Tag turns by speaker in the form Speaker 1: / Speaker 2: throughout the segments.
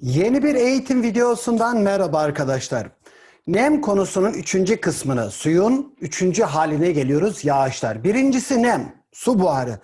Speaker 1: Yeni bir eğitim videosundan merhaba arkadaşlar. Nem konusunun üçüncü kısmını, suyun üçüncü haline geliyoruz, yağışlar. Birincisi nem, su buharı.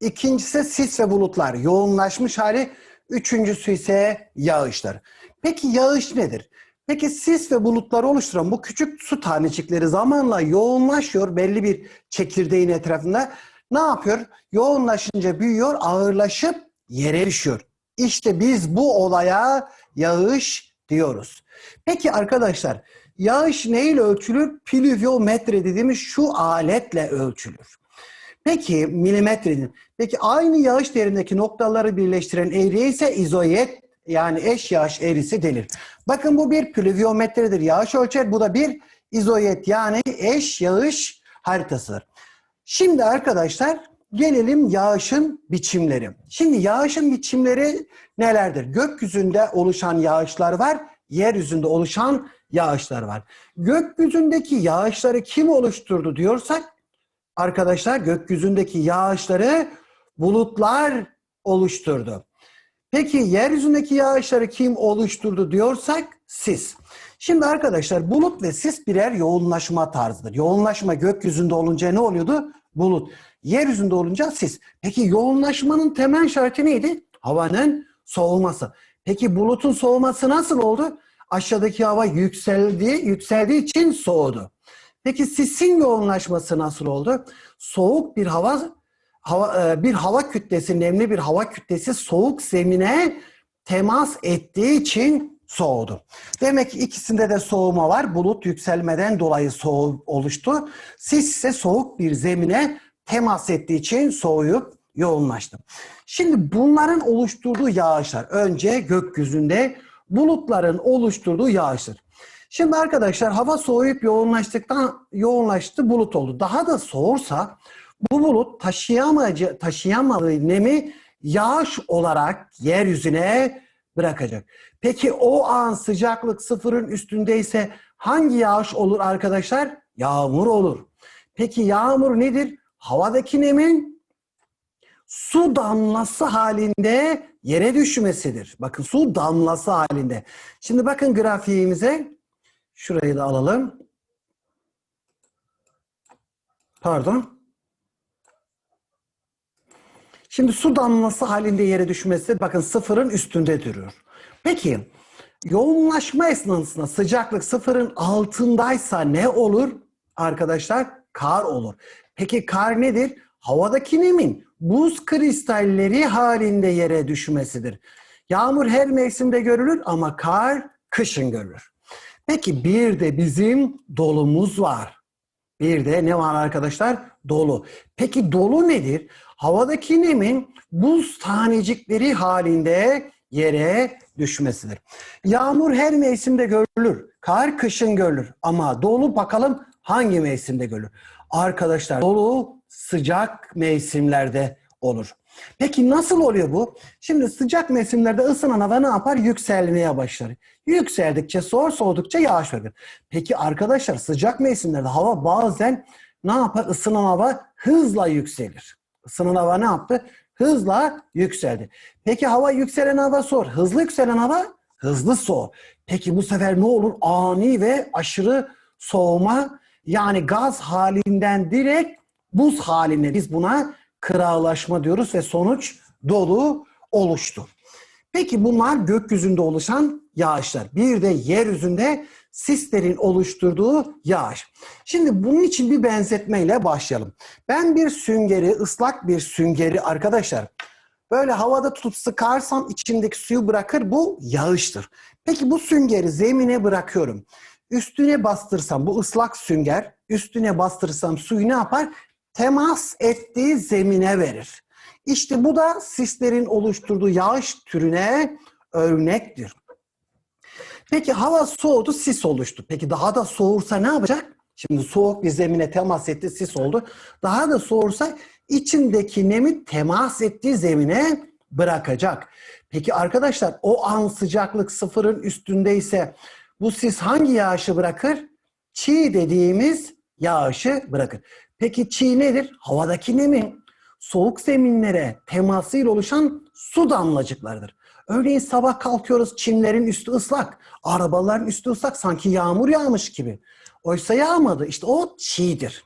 Speaker 1: İkincisi sis ve bulutlar, yoğunlaşmış hali. Üçüncüsü ise yağışlar. Peki yağış nedir? Peki sis ve bulutları oluşturan bu küçük su tanecikleri zamanla yoğunlaşıyor belli bir çekirdeğin etrafında. Ne yapıyor? Yoğunlaşınca büyüyor, ağırlaşıp yere düşüyor. İşte biz bu olaya yağış diyoruz. Peki arkadaşlar yağış neyle ölçülür? Pluviometre dediğimiz şu aletle ölçülür. Peki milimetrenin. Peki aynı yağış değerindeki noktaları birleştiren eğriye ise izoyet yani eş yağış eğrisi denir. Bakın bu bir pluviometredir. Yağış ölçer. Bu da bir izoyet yani eş yağış haritasıdır. Şimdi arkadaşlar gelelim yağışın biçimleri. Şimdi yağışın biçimleri nelerdir? Gökyüzünde oluşan yağışlar var, yeryüzünde oluşan yağışlar var. Gökyüzündeki yağışları kim oluşturdu diyorsak arkadaşlar gökyüzündeki yağışları bulutlar oluşturdu. Peki yeryüzündeki yağışları kim oluşturdu diyorsak sis. Şimdi arkadaşlar bulut ve sis birer yoğunlaşma tarzıdır. Yoğunlaşma gökyüzünde olunca ne oluyordu? Bulut. Yeryüzünde olunca sis. Peki yoğunlaşmanın temel şartı neydi? Havanın soğuması. Peki bulutun soğuması nasıl oldu? Aşağıdaki hava yükseldi, yükseldiği için soğudu. Peki sisin yoğunlaşması nasıl oldu? Soğuk bir hava, hava bir hava kütlesi, nemli bir hava kütlesi soğuk zemine temas ettiği için soğudu. Demek ki ikisinde de soğuma var. Bulut yükselmeden dolayı soğuk oluştu. Sis ise soğuk bir zemine temas ettiği için soğuyup yoğunlaştı. Şimdi bunların oluşturduğu yağışlar önce gökyüzünde bulutların oluşturduğu yağışlar. Şimdi arkadaşlar hava soğuyup yoğunlaştıktan yoğunlaştı bulut oldu. Daha da soğursa bu bulut taşıyamayacağı, taşıyamadığı nemi yağış olarak yeryüzüne bırakacak. Peki o an sıcaklık sıfırın üstündeyse hangi yağış olur arkadaşlar? Yağmur olur. Peki yağmur nedir? Havadaki nemin su damlası halinde yere düşmesidir. Bakın su damlası halinde. Şimdi bakın grafiğimize. Şurayı da alalım. Pardon. Şimdi su damlası halinde yere düşmesi bakın sıfırın üstünde duruyor. Peki yoğunlaşma esnasında sıcaklık sıfırın altındaysa ne olur? Arkadaşlar kar olur. Peki kar nedir? Havadaki nemin buz kristalleri halinde yere düşmesidir. Yağmur her mevsimde görülür ama kar kışın görülür. Peki bir de bizim dolumuz var. Bir de ne var arkadaşlar? Dolu. Peki dolu nedir? Havadaki nemin buz tanecikleri halinde yere düşmesidir. Yağmur her mevsimde görülür. Kar kışın görülür. Ama dolu bakalım hangi mevsimde görülür? Arkadaşlar dolu sıcak mevsimlerde olur. Peki nasıl oluyor bu? Şimdi sıcak mevsimlerde ısınan hava ne yapar? Yükselmeye başlar. Yükseldikçe soğur, soğudukça yağış verir. Peki arkadaşlar sıcak mevsimlerde hava bazen ne yapar? Isınan hava hızla yükselir. Isınan hava ne yaptı? Hızla yükseldi. Peki hava yükselen hava soğur. Hızlı yükselen hava hızlı soğur. Peki bu sefer ne olur? Ani ve aşırı soğuma yani gaz halinden direkt buz haline biz buna kıralaşma diyoruz ve sonuç dolu oluştu. Peki bunlar gökyüzünde oluşan yağışlar. Bir de yeryüzünde sislerin oluşturduğu yağış. Şimdi bunun için bir benzetmeyle başlayalım. Ben bir süngeri, ıslak bir süngeri arkadaşlar böyle havada tutup sıkarsam içindeki suyu bırakır bu yağıştır. Peki bu süngeri zemine bırakıyorum. Üstüne bastırsam bu ıslak sünger üstüne bastırırsam suyu ne yapar? Temas ettiği zemine verir. İşte bu da sislerin oluşturduğu yağış türüne örnektir. Peki hava soğudu, sis oluştu. Peki daha da soğursa ne yapacak? Şimdi soğuk bir zemine temas etti, sis oldu. Daha da soğursa içindeki nemi temas ettiği zemine bırakacak. Peki arkadaşlar o an sıcaklık sıfırın üstündeyse bu sis hangi yağışı bırakır? Çiğ dediğimiz yağışı bırakır. Peki çiğ nedir? Havadaki nemin soğuk zeminlere temasıyla oluşan su damlacıklarıdır. Örneğin sabah kalkıyoruz çimlerin üstü ıslak. Arabaların üstü ıslak sanki yağmur yağmış gibi. Oysa yağmadı. İşte o çiğdir.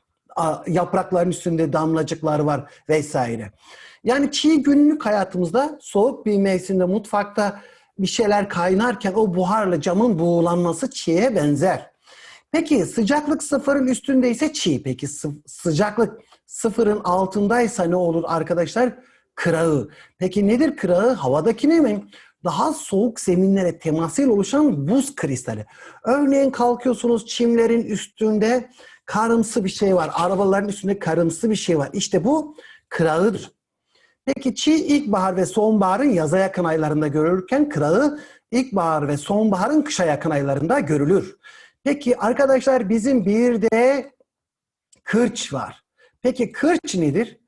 Speaker 1: Yaprakların üstünde damlacıklar var vesaire. Yani çiğ günlük hayatımızda soğuk bir mevsimde mutfakta bir şeyler kaynarken o buharla camın buğulanması çiğe benzer. Peki sıcaklık sıfırın üstündeyse çiğ. Peki sı- sıcaklık sıfırın altındaysa ne olur arkadaşlar? Kırağı. Peki nedir kırağı? Havadaki nemin daha soğuk zeminlere temasıyla oluşan buz kristali. Örneğin kalkıyorsunuz çimlerin üstünde karımsı bir şey var. Arabaların üstünde karımsı bir şey var. İşte bu kırağıdır. Peki çiğ ilkbahar ve sonbaharın yaza yakın aylarında görülürken kırağı ilkbahar ve sonbaharın kışa yakın aylarında görülür. Peki arkadaşlar bizim bir de kırç var. Peki kırç nedir?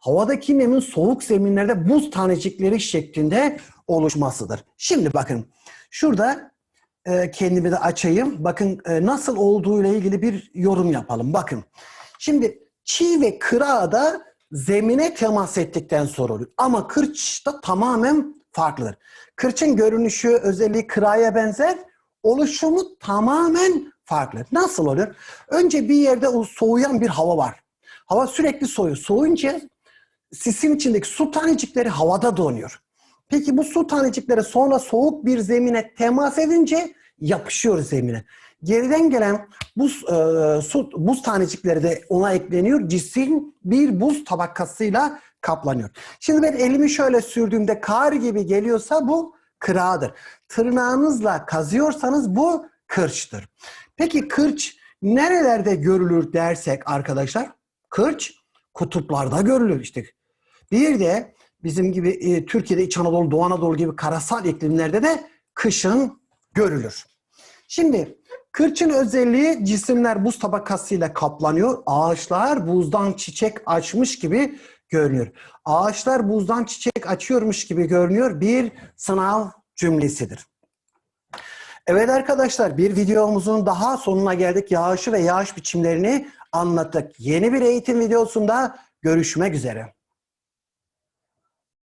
Speaker 1: Havadaki nemin soğuk zeminlerde buz tanecikleri şeklinde oluşmasıdır. Şimdi bakın şurada e, kendimi de açayım. Bakın e, nasıl olduğuyla ilgili bir yorum yapalım. Bakın şimdi çiğ ve kıra da zemine temas ettikten sonra oluyor. Ama kırç da tamamen farklıdır. Kırçın görünüşü özelliği kıraya benzer. Oluşumu tamamen farklı. Nasıl olur? Önce bir yerde o soğuyan bir hava var. Hava sürekli soğuyor. Soğuyunca sisin içindeki su tanecikleri havada donuyor. Peki bu su tanecikleri sonra soğuk bir zemine temas edince yapışıyor zemine. Geriden gelen buz e, su buz tanecikleri de ona ekleniyor. Cisim bir buz tabakasıyla kaplanıyor. Şimdi ben elimi şöyle sürdüğümde kar gibi geliyorsa bu kırağıdır. Tırnağınızla kazıyorsanız bu kırçtır. Peki kırç nerelerde görülür dersek arkadaşlar? Kırç kutuplarda görülür işte. Bir de bizim gibi e, Türkiye'de İç Anadolu, Doğu Anadolu gibi karasal iklimlerde de kışın görülür. Şimdi kırçın özelliği cisimler buz tabakasıyla kaplanıyor. Ağaçlar buzdan çiçek açmış gibi görünüyor. Ağaçlar buzdan çiçek açıyormuş gibi görünüyor. Bir sınav cümlesidir. Evet arkadaşlar bir videomuzun daha sonuna geldik. Yağışı ve yağış biçimlerini anlattık. Yeni bir eğitim videosunda görüşmek üzere.